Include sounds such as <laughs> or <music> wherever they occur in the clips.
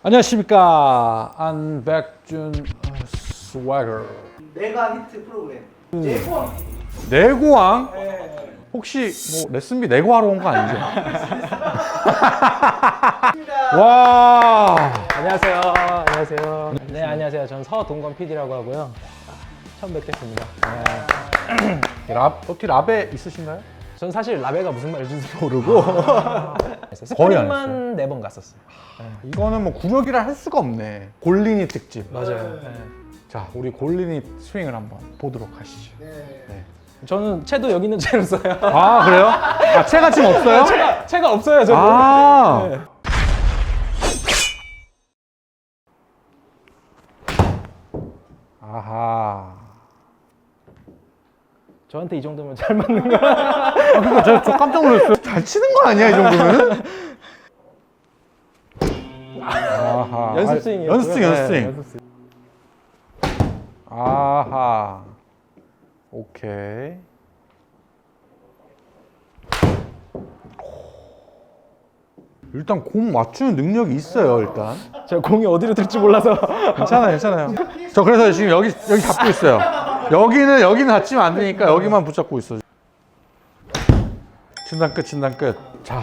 안녕하십니까 안백준 스웨거 내가 히트 프로그램 제포함 내고왕 네. 혹시 뭐 레슨비 내고 하러 온 거 아니죠? <laughs> 와 안녕하세요. 안녕하세요. 네, 안녕하세요. 전 서동건 PD라고 하고요. 처음 뵙겠습니다. 네. 랍 어떻게 랍에 있으신가요? 전 사실 라베가 무슨 말인지 모르고 <laughs> 거의 안 스프링만 네 번 갔었어요. 이거는 뭐 구력이라 할 수가 없네 골린이 특집 맞아요. 자 우리 골린이 스윙을 한번 보도록 하시죠 네. 저는 채도 여기 있는 채로 써요. 아 그래요? 아 채가 지금 <laughs> 없어요? 채가, 채가 없어요, 저는. 아 네. 아하 저한테 이 정도면 잘 맞는 거. 아, 그러니까 제가 좀 깜짝 놀랐어요. 잘 치는 거 아니야 이 정도면은? 아하. 연습 스윙이요. 연습 스윙, 연습 스윙. 연습 스윙. 아하. 오케이. 일단 공 맞추는 능력이 있어요 일단. 제가 공이 어디로 들지 몰라서. 괜찮아요, 괜찮아요. 저 그래서 지금 여기 여기 잡고 있어요. 여기는 여기는 닫히면 안 되니까 여기만 붙잡고 있어. 진단 끝, 진단 끝. 자,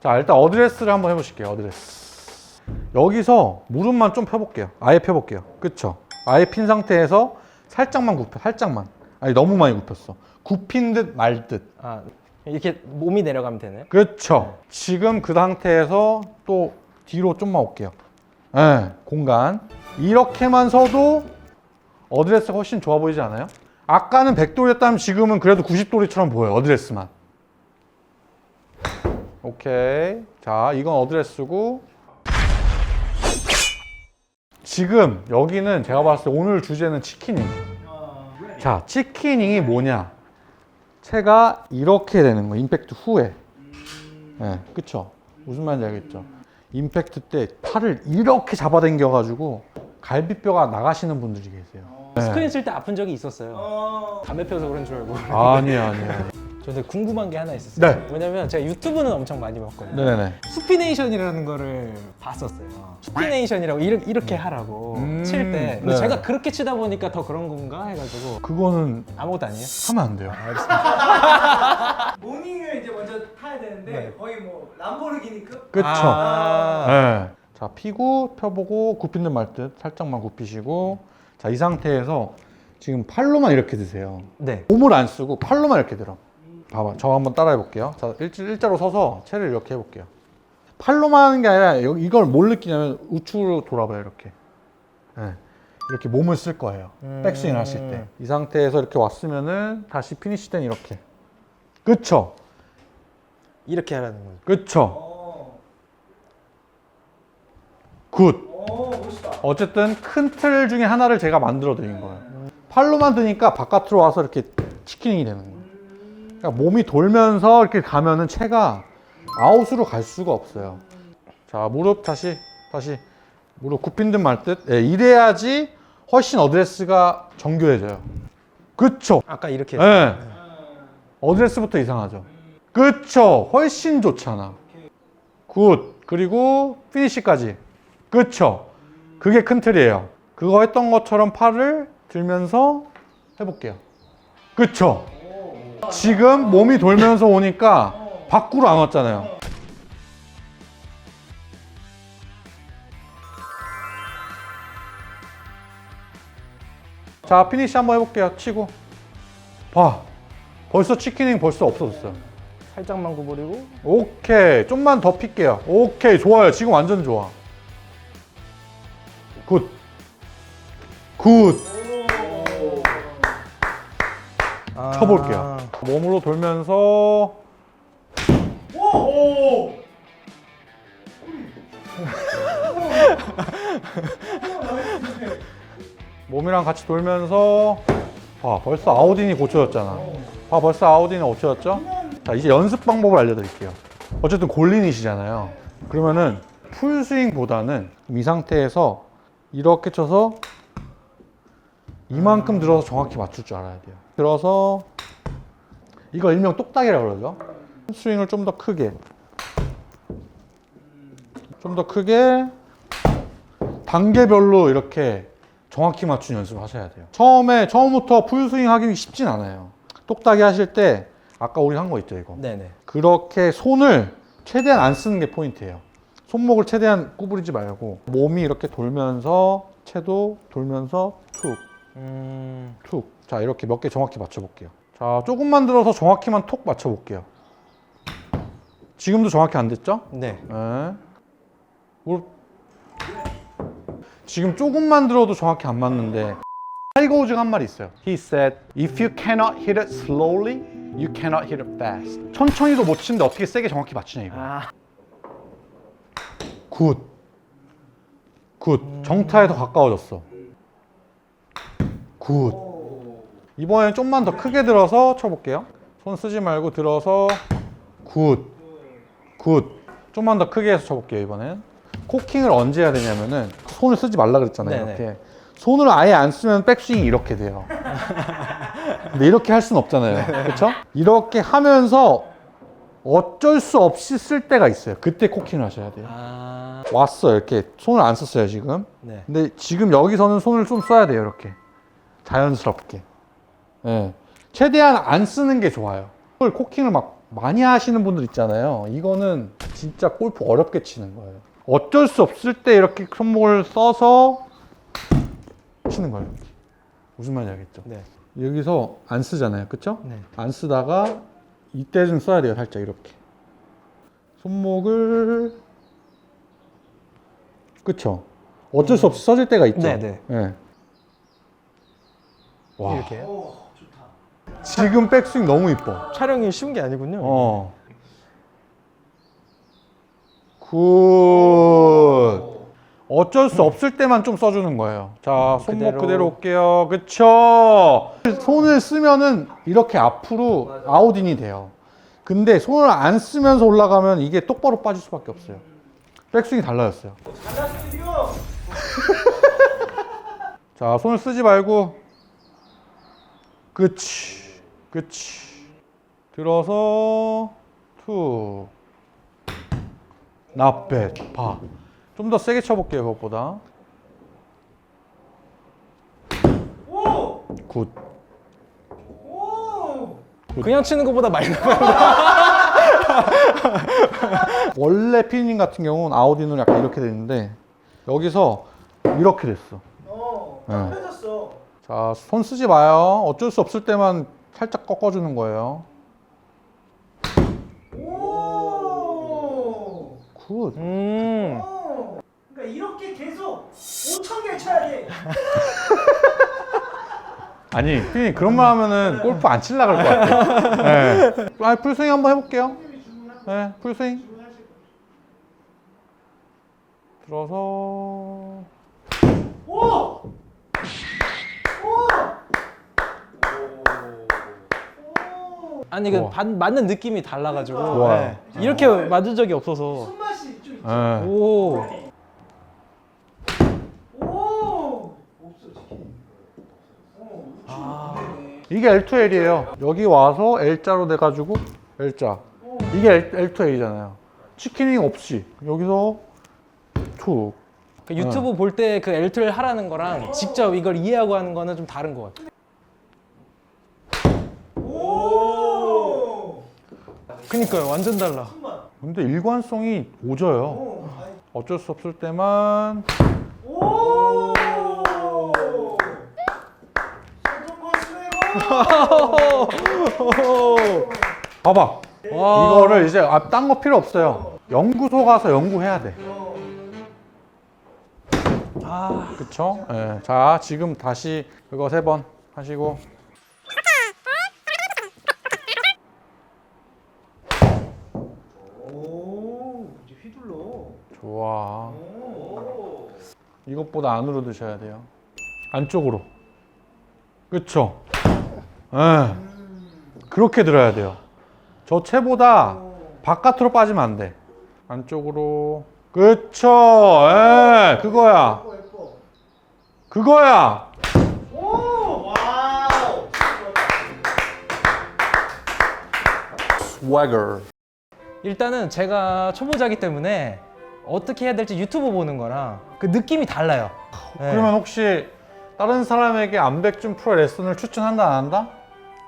자 일단 어드레스를 한번 해보실게요. 어드레스. 여기서 무릎만 좀 펴볼게요. 아예 펴볼게요. 그쵸? 아예 핀 상태에서 살짝만 굽혀, 살짝만. 아니 너무 많이 굽혔어. 굽힌 듯 말 듯. 아, 이렇게 몸이 내려가면 되네. 그렇죠. 지금 그 상태에서 또 뒤로 좀만 올게요. 예, 공간. 이렇게만 서도 어드레스가 훨씬 좋아 보이지 않아요? 아까는 100도였다면 지금은 그래도 90도리처럼 보여요. 어드레스만. 오케이. 자, 이건 어드레스고. 지금 여기는 제가 봤을 때 오늘 주제는. 어, 자, 치키닝이 뭐냐? 채가 이렇게 되는 거예요. 임팩트 후에. 네, 그쵸? 무슨 말인지 알겠죠? 임팩트 때 팔을 이렇게 잡아당겨 가지고 갈비뼈가 나가시는 분들이 계세요. 네. 스크린 쓸 때 아픈 적이 있었어요. 어, 담배 펴서 그런 줄 알고. 아니에요, 아니에요. 저 근데 궁금한 게 하나 있었어요. 네. 왜냐면 제가 유튜브는 엄청 많이 봤거든요. 네네네. 수피네이션이라는 거를 봤었어요. 수피네이션이라고 이렇게, 이렇게 하라고 음, 칠 때. 근데 네. 제가 그렇게 치다 보니까 더 그런 건가 해가지고 그거는 아무것도 아니에요. 하면 안 돼요. 모닝을 이제 먼저 타야 되는데 네. 거의 뭐 람보르기니급 그쵸? 아. 네. 자, 피고, 펴보고, 굽힌 듯말듯 살짝만 굽히시고. 자, 이 상태에서 지금 팔로만 이렇게 드세요. 네. 몸을 안 쓰고 팔로만 이렇게 들어. 봐봐, 저 한번 따라해 볼게요. 자, 일, 일자로 서서 채를 이렇게 해 볼게요. 팔로만 하는 게 아니라 여- 이걸 뭘 느끼냐면 우측으로 돌아봐요, 이렇게. 네. 이렇게 몸을 쓸 거예요. 음. 백스윙 하실 때. 이 상태에서 이렇게 왔으면은 다시 피니시 때는 이렇게. 그쵸? 이렇게 하라는 거죠. 그쵸? 어, 굿. 어 멋있다 어쨌든 큰 틀 중에 하나를 제가 만들어 드린 거예요. 팔로만 드니까 바깥으로 와서 이렇게 치킨이 되는 거예요. 그러니까 몸이 돌면서 이렇게 가면은 채가 아웃으로 갈 수가 없어요. 자, 무릎 다시, 다시. 무릎 굽힌 듯 말 듯. 예, 이래야지 훨씬 어드레스가 정교해져요. 그쵸? 아까 이렇게 예. 어드레스부터 이상하죠. 그쵸? 훨씬 좋잖아. 굿. 그리고 피니시까지. 그쵸? 그게 큰 틀이에요. 그거 했던 것처럼 팔을 들면서 해볼게요. 그쵸? 지금 몸이 돌면서 오니까 밖으로 안 왔잖아요. 자, 피니시 한번 해볼게요. 치고. 봐. 벌써 치킨이 벌써 없어졌어요. 살짝만 구부리고 오케이. 좀만 더 필게요. 오케이. 좋아요. 지금 완전 좋아. 굿. 굿. 아. 쳐볼게요. 몸으로 돌면서 오! <laughs> 몸이랑 같이 돌면서 봐. 벌써 아우딘이 고쳐졌잖아. 봐. 벌써 아우딘이 고쳐졌죠? 자, 이제 연습 방법을 알려드릴게요. 어쨌든 골린이시잖아요. 그러면은 풀 스윙보다는 이 상태에서 이렇게 쳐서 이만큼 들어서 정확히 맞출 줄 알아야 돼요. 들어서 이거 일명 똑딱이라고 그러죠. 스윙을 좀 더 크게 좀 더 크게 단계별로 이렇게 정확히 맞춘 연습을 하셔야 돼요. 처음에 처음부터 풀스윙 하기 쉽진 않아요. 똑딱이 하실 때 아까 우리 한 거 있죠 이거. 네네. 그렇게 손을 최대한 안 쓰는 게 포인트예요. 손목을 최대한 구부리지 말고 몸이 이렇게 돌면서 채도 돌면서 툭 음. 툭. 자, 이렇게 몇 개 정확히 맞춰볼게요. 자, 조금만 들어서 정확히만 톡 맞춰볼게요. 지금도 정확히 안 됐죠? 네. 네. 무릎. 지금 조금만 들어도 정확히 안 맞는데 타이거 우즈가 한 말이 있어요. He said, if you cannot hit it slowly, you cannot hit it fast. 천천히도 못 치는데 어떻게 세게 정확히 맞추냐 이거. 아. 굿. 굿. 정타에 더 가까워졌어. 굿. 이번엔 좀만 더 크게 들어서 쳐볼게요. 손 쓰지 말고 들어서 굿. 굿. 좀만 더 크게 해서 쳐볼게요, 이번엔. 코킹을 언제 해야 되냐면은 손을 쓰지 말라 그랬잖아요, 네네. 이렇게. 손을 아예 안 쓰면 백스윙이 이렇게 돼요. 근데 이렇게 할 수는 없잖아요. 그렇죠? 이렇게 하면서 어쩔 수 없이 쓸 때가 있어요. 그때 코킹을 하셔야 돼요. 아. 왔어요. 이렇게 손을 안 썼어요, 지금. 네. 근데 지금 여기서는 손을 좀 써야 돼요, 이렇게. 자연스럽게. 예. 최대한 안 쓰는 게 좋아요. 그걸 코킹을 막 많이 하시는 분들 있잖아요. 이거는 진짜 골프 어렵게 치는 거예요. 어쩔 수 없을 때 이렇게 손목을 써서 치는 거예요. 무슨 말인지 알겠죠? 네. 여기서 안 쓰잖아요. 그쵸? 네. 안 쓰다가 이때 좀 써야 돼요. 살짝 이렇게. 손목을 그쵸? 어쩔 수 없이 써질 때가 있죠. 네 네. 예. 와. 좋다. 지금 백스윙 너무 이뻐. 촬영이 쉬운 게 아니군요. 어. 굿. 어쩔 수 없을 때만 좀 써주는 거예요. 자, 손목 그대로. 그대로, 올게요. 그쵸? 손을 쓰면은 이렇게 앞으로 아웃인이 돼요. 근데 손을 안 쓰면서 올라가면 이게 똑바로 빠질 수밖에 없어요. 백스윙이 달라졌어요. <laughs> 자, 손을 쓰지 말고. 그치. 그치. 들어서, 툭. 나뱃, 봐. 좀더 세게 쳐볼게요, 그것보다. 오! 굿. 오! 그냥 치는 것보다 많이 나가요. <laughs> 원래 피디님 같은 경우는 아웃인으로 약간 이렇게 됐는데, 여기서 이렇게 됐어. 어, 네. 자, 손 쓰지 마요. 어쩔 수 없을 때만 살짝 꺾어주는 거예요. 오! 굿. 음. 오! 그러니까 이렇게 계속 5천 개 쳐야 돼. <laughs> 아니, 피디님 그런 말 하면은 골프 안 칠라 그럴 것 같아요. 네. 아, 풀스윙 한번 해볼게요. 네, 풀스윙. 들어서. 오! 오! 오! 아니 그 우와. 받- 맞는 느낌이 달라가지고 좋아요. 네. 이렇게 맞은 적이 없어서 손맛이 좀 있지. 네. 오 오! 없어 지금. 어, 우측 아. 이게 L2L이에요. 여기 와서 L자로 돼가지고 L자. 이게 L, L2L이잖아요. 치킨닝 없이 여기서 툭. 그 유튜브 볼 때 그 L2를 하라는 거랑 직접 이걸 이해하고 하는 거는 좀 다른 것 같아요. 오! 그니까요 완전 달라. 근데 일관성이 오져요. 어쩔 수 없을 때만 오! 손동건 <laughs> 스웨고! 봐봐. 와. 이거를 이제 아, 딴거 필요 없어요. 연구소 가서 연구해야 돼. 아 그쵸? 예. 자, 지금 다시 그거 세 번 하시고. 오! 이제 휘둘러. 좋아. 오! 이것보다 안으로 드셔야 돼요. 안쪽으로. 그쵸? 예. 그렇게 들어야 돼요. 저 채보다 바깥으로 빠지면 안 돼. 안쪽으로. 그쵸? 예. 그거야. 예뻐 예뻐. 그거야. 오! 와우! swagger. 일단은 제가 초보자기 때문에 어떻게 해야 될지 유튜브 보는 거랑 그 느낌이 달라요. 네. 그러면 혹시 다른 사람에게 암백준 프로 레슨을 추천한다 안 한다?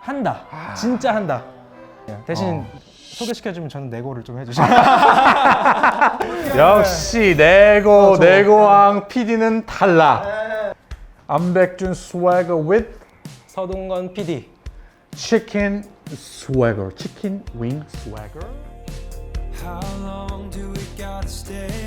한다. 진짜 한다. 대신 소개시켜주면 저는 내고를 좀 해주시면. <laughs> 역시 내고 내고왕 PD는 달라. 암백준 swagger with 서동건 PD. chicken swagger, chicken wing swagger. How long do stay.